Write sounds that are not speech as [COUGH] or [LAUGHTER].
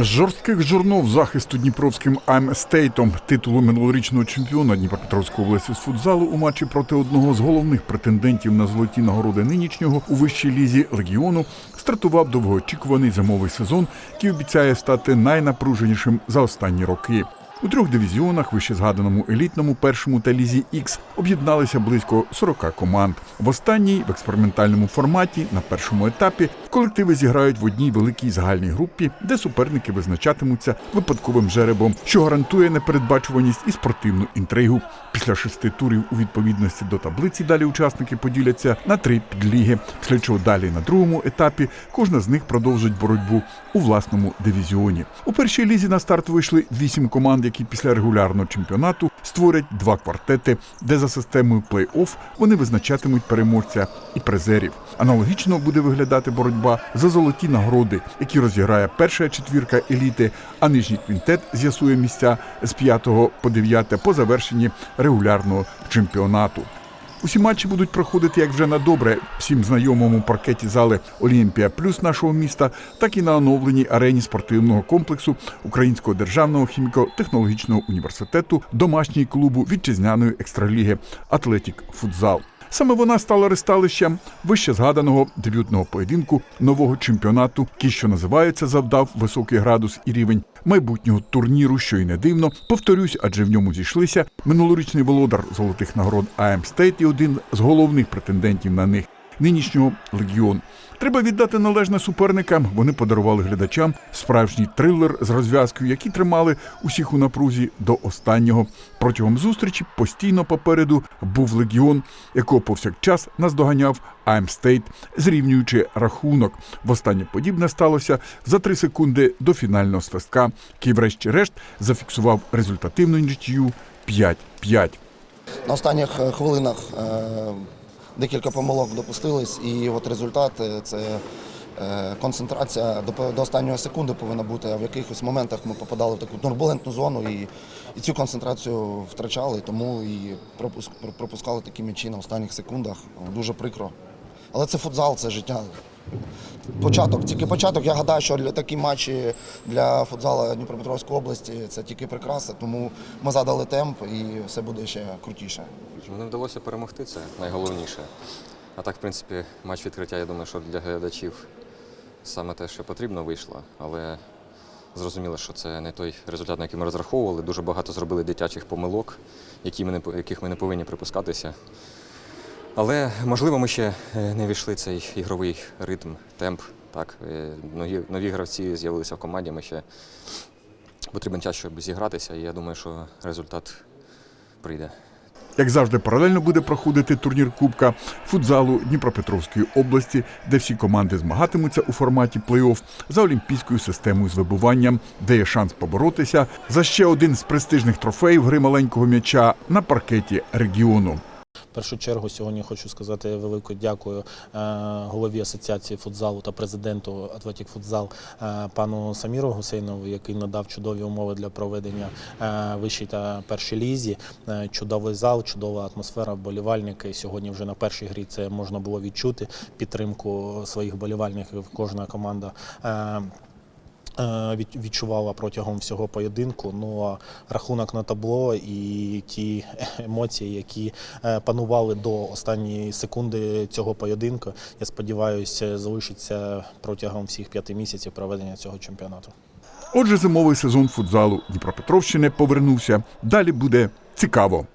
З жорстких журнов захисту Дніпровським Аймстейтом титулу минулорічного чемпіона Дніпропетровської області з футзалу у матчі проти одного з головних претендентів на золоті нагороди нинішнього у вищій лізі легіону стартував довгоочікуваний зимовий сезон, який обіцяє стати найнапруженішим за останні роки. У трьох дивізіонах, вище згаданому елітному першому та лізі X, об'єдналися близько 40 команд. В останній в експериментальному форматі на першому етапі колективи зіграють в одній великій загальній групі, де суперники визначатимуться випадковим жеребом, що гарантує непередбачуваність і спортивну інтригу. Після шести турів у відповідності до таблиці далі учасники поділяться на три підліги. Після чого далі на другому етапі кожна з них продовжить боротьбу у власному дивізіоні. У першій лізі на старт вийшли вісім команд, які після регулярного чемпіонату створять два квартети, де за системою плей-офф вони визначатимуть переможця і призерів. Аналогічно буде виглядати боротьба за золоті нагороди, які розіграє перша четвірка еліти, а нижній квінтет з'ясує місця з 5 по 9 по завершенні регулярного чемпіонату. Усі матчі будуть проходити як вже на добре всім знайомому паркеті зали Олімпія Плюс нашого міста, так і на оновленій арені спортивного комплексу Українського державного хіміко-технологічного університету, домашній клубу вітчизняної екстраліги Атлетік Футзал. Саме вона стала ресталищем вище згаданого дебютного поєдинку нового чемпіонату, який, що називається, завдав високий градус і рівень майбутнього турніру, що й не дивно. Повторюсь, адже в ньому зійшлися минулорічний володар золотих нагород АМ Стейт і один з головних претендентів на них нинішнього легіон. Треба віддати належне суперникам. Вони подарували глядачам справжній трилер з розв'язкою, які тримали усіх у напрузі до останнього. Протягом зустрічі постійно попереду був легіон, якого повсякчас наздоганяв Аймстейт, зрівнюючи рахунок. Востаннє подібне сталося за три секунди до фінального свистка, який, врешті-решт, зафіксував результативну нічию 5-5. На останніх е, хвилинах е, декілька помилок допустились, і от результат е, це е, концентрація до, останньої секунди повинна бути. А в якихось моментах ми попадали в таку турбулентну зону і, і цю концентрацію втрачали, тому і пропуск- пропускали такі м'ячі на останніх секундах. Дуже прикро. Але це футзал, це життя. Початок, тільки початок. Я гадаю, що для такі матчі для футзалу Дніпропетровської області це тільки прикраса, тому ми задали темп і все буде ще крутіше. Не вдалося перемогти, це найголовніше. А так, в принципі, матч відкриття, я думаю, що для глядачів саме те, що потрібно, вийшло. Але зрозуміло, що це не той результат, на який ми розраховували. Дуже багато зробили дитячих помилок, які ми не, яких ми не повинні припускатися. Але можливо, ми ще е, не війшли цей ігровий ритм, темп. Так, Е, нові, нові гравці з'явилися в команді. Ми ще потрібен час, щоб зігратися, і я думаю, що результат прийде. Як завжди, паралельно буде проходити турнір Кубка футзалу Дніпропетровської області, де всі команди змагатимуться у форматі плей-офф за олімпійською системою з вибуванням, де є шанс поборотися за ще один з престижних трофеїв гри маленького м'яча на паркеті регіону. Першу чергу сьогодні хочу сказати велике дякую е, голові асоціації футзалу та президенту Атлетік Футзал пану Саміру Гусейнову, який надав чудові умови для проведення е, вищій та першій лізі. Е, Чудовий зал, чудова атмосфера, вболівальники. Сьогодні вже на першій грі це можна було відчути підтримку своїх вболівальників. Кожна команда. Е, відчувала протягом всього поєдинку. Ну а рахунок на табло і ті [LAUGHS] емоції, які е, панували до останньої секунди цього поєдинку, я сподіваюся, залишаться протягом всіх п'яти місяців проведення цього чемпіонату. Отже, зимовий сезон футзалу Дніпропетровщини повернувся. Далі буде цікаво.